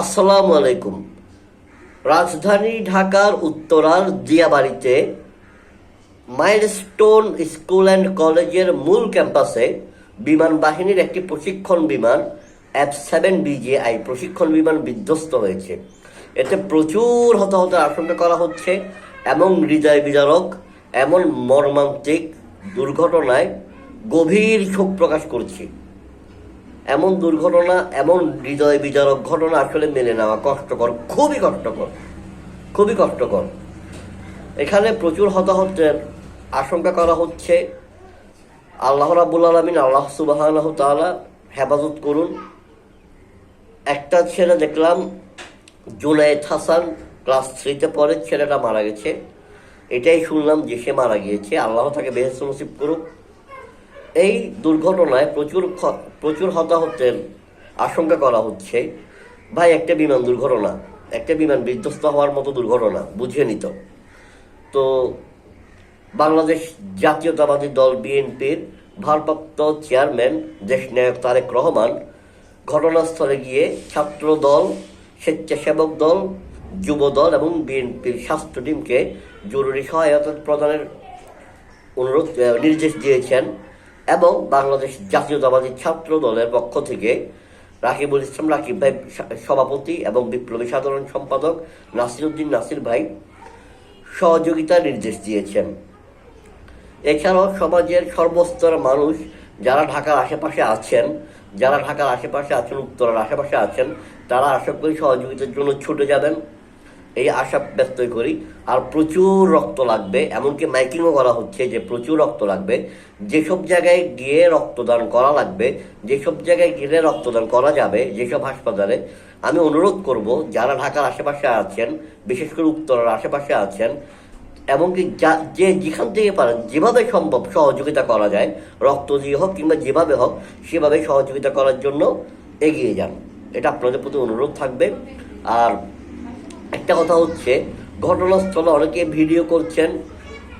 আসসালামু আলাইকুম। রাজধানী ঢাকার উত্তরার দিয়াবাড়িতে মাইলস্টোন স্কুল অ্যান্ড কলেজের মূল ক্যাম্পাসে বিমান বাহিনীর একটি প্রশিক্ষণ বিমান, এফ সেভেন বিজিআই প্রশিক্ষণ বিমান বিধ্বস্ত হয়েছে। এতে প্রচুর হতাহতের আশঙ্কা করা হচ্ছে এমন হৃদয় বিদারক, এমন মর্মান্তিক দুর্ঘটনায় গভীর শোক প্রকাশ করছি। এমন দুর্ঘটনা, এমন হৃদয় বিদারক ঘটনা আসলে মেনে নেওয়া কষ্টকর, খুবই কষ্টকর খুবই কষ্টকর। এখানে প্রচুর হতাহতের আশঙ্কা করা হচ্ছে, আল্লাহ রাবুল আলমিন, আল্লাহ সুবাহ তাআলা হেফাজত করুন। একটা ছেলে দেখলাম, জুনায়েদ হাসান, ক্লাস থ্রিতে পড়ে, ছেলেটা মারা গেছে। এটাই শুনলাম যে সে মারা গিয়েছে। আল্লাহ তাকে বেহেস্ত নসিব করুক। এই দুর্ঘটনায় প্রচুর প্রচুর হতাহতের আশঙ্কা করা হচ্ছে। ভাই, একটা বিমান দুর্ঘটনা, একটা বিমান বিধ্বস্ত হওয়ার মতো দুর্ঘটনা, বুঝিয়ে নিত। তো বাংলাদেশ জাতীয়তাবাদী দল বিএনপির ভারপ্রাপ্ত চেয়ারম্যান দেশ দেশনায়ক তারেক রহমান ঘটনাস্থলে গিয়ে ছাত্র দল স্বেচ্ছাসেবক দল যুব দল এবং বিএনপির স্বাস্থ্য টিমকে জরুরি সহায়তা প্রদানের অনুরোধ নির্দেশ দিয়েছেন। এবং বাংলাদেশ জাতীয়তাবাদী ছাত্র দলের পক্ষ থেকে রাকিবুল ইসলাম, রাকিব ভাই সভাপতি এবং বিপ্লবী সাধারণ সম্পাদক নাসিরুদ্দিন নাসির ভাই সহযোগিতার নির্দেশ দিয়েছেন। এছাড়াও সমাজের সর্বস্তর মানুষ যারা ঢাকার আশেপাশে আছেন, যারা ঢাকার আশেপাশে আছেন, উত্তরের আশেপাশে আছেন, তারা আশা করি সহযোগিতার জন্য ছুটে যাবেন। এই আশা ব্যক্ত করি। আর প্রচুর রক্ত লাগবে, এমনকি মাইকিংও করা হচ্ছে যে প্রচুর রক্ত লাগবে। যেসব জায়গায় গিয়ে রক্তদান করা লাগবে, যেসব জায়গায় গেলে রক্তদান করা যাবে, যেসব হাসপাতালে, আমি অনুরোধ করব, যারা ঢাকার আশেপাশে আছেন, বিশেষ করে উত্তরের আশেপাশে আছেন, এমনকি যা- যে যেখান থেকে পারেন, যেভাবে সম্ভব সহযোগিতা করা যায়, রক্ত দিয়ে হোক কিংবা যেভাবে হোক, সেভাবে সহযোগিতা করার জন্য এগিয়ে যান। এটা আপনাদের প্রতি অনুরোধ থাকবে। আর একটা কথা হচ্ছে, ঘটনাস্থলে অনেকে ভিডিও করছেন,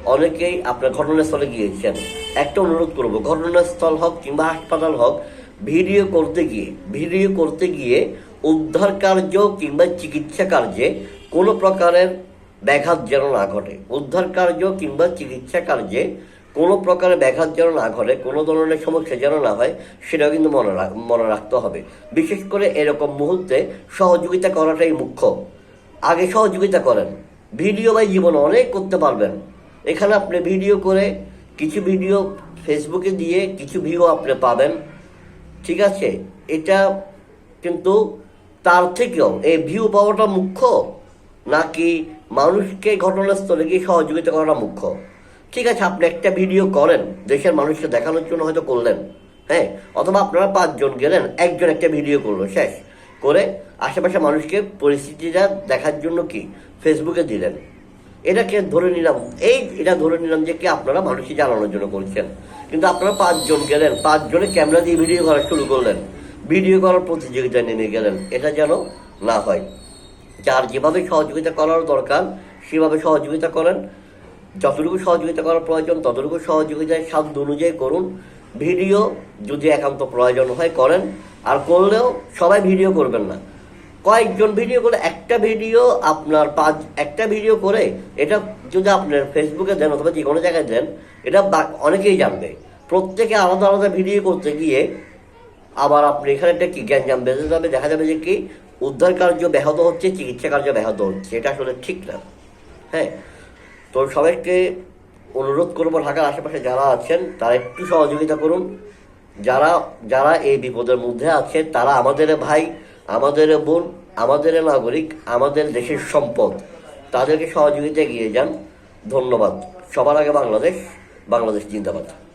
অনেকেই আপনার ঘটনাস্থলে গিয়েছেন। একটা অনুরোধ করব, ঘটনাস্থল হোক কিংবা হাসপাতাল হোক ভিডিও করতে গিয়ে ভিডিও করতে গিয়ে উদ্ধার কার্য কিংবা চিকিৎসা কার্যে কোনো প্রকারের ব্যাঘাত যেন না ঘটে। উদ্ধার কার্য কিংবা চিকিৎসা কার্যে কোনো প্রকারের ব্যাঘাত যেন না ঘটে, কোনো ধরনের সমস্যা যেন না হয়, সেটাও কিন্তু মনে রাখ- মনে রাখতে হবে। বিশেষ করে এরকম মুহূর্তে সহযোগিতা করাটাই মুখ্য। আগে সহযোগিতা করেন। ভিডিও ভাই জীবনে অনেক করতে পারবেন। এখানে আপনি ভিডিও করে কিছু ভিডিও ফেসবুকে দিয়ে কিছু ভিউ আপনি পাবেন। ঠিক আছে? এটা কিন্তু তার থেকেও এই ভিউ পাওয়াটা মুখ্য, নাকি মানুষকে ঘটনাস্থলে গিয়ে সহযোগিতা করাটা মুখ্য? ঠিক আছে, আপনি একটা ভিডিও করেন, দেশের মানুষকে দেখানোর জন্য হয়তো করলেন হ্যাঁ? অথবা আপনারা পাঁচজন গেলেন, একজন একটা ভিডিও করল, শেষ। করে আশেপাশে মানুষকে পরিস্থিতিটা দেখার জন্য কি ফেসবুকে দিলেন। এটাকে ধরে নিলাম? এই এটা ধরে নিলাম যে কি আপনারা মানুষকে জানানোর জন্য করছেন। কিন্তু আপনারা পাঁচজন গেলেন, পাঁচজনে ক্যামেরা দিয়ে ভিডিও করা শুরু করলেন। ভিডিও করার প্রতিযোগিতায় নেমে গেলেন। এটা যেন না হয়। যার যেভাবে সহযোগিতা করার দরকার, সেভাবে সহযোগিতা করেন। যতটুকু সহযোগিতা করার প্রয়োজন, ততটুকু সহযোগিতায় সাধ্য অনুযায়ী করুন। ভিডিও যদি একান্ত প্রয়োজন হয় করেন, আর করলেও সবাই ভিডিও করবেন না। কয়েকজন ভিডিও করে একটা ভিডিও আপনার পাঁচ, একটা ভিডিও করে এটা যদি আপনার ফেসবুকে দেন অথবা যে কোনো জায়গায় দেন, এটা অনেকেই জানবে। প্রত্যেকে আলাদা আলাদা ভিডিও করতে গিয়ে আবার আপনি এখানে একটা কি গ্যাঞ্জাম বেঁধে যাবে, দেখা যাবে যে কি উদ্ধার কার্য ব্যাহত হচ্ছে, চিকিৎসা কার্য ব্যাহত হচ্ছে, এটা আসলে ঠিক না। হ্যাঁ? তো সবাইকে অনুরোধ করব ঢাকার আশেপাশে যারা আছেন, তারা একটু সহযোগিতা করুন। যারা যারা এই বিপদের মধ্যে আছে তারা আমাদের ভাই, আমাদের বোন, আমাদের নাগরিক, আমাদের দেশের সম্পদ, তাদেরকে সহযোগিতা এগিয়ে যান। ধন্যবাদ। সবার আগে বাংলাদেশ বাংলাদেশ জিন্দাবাদ।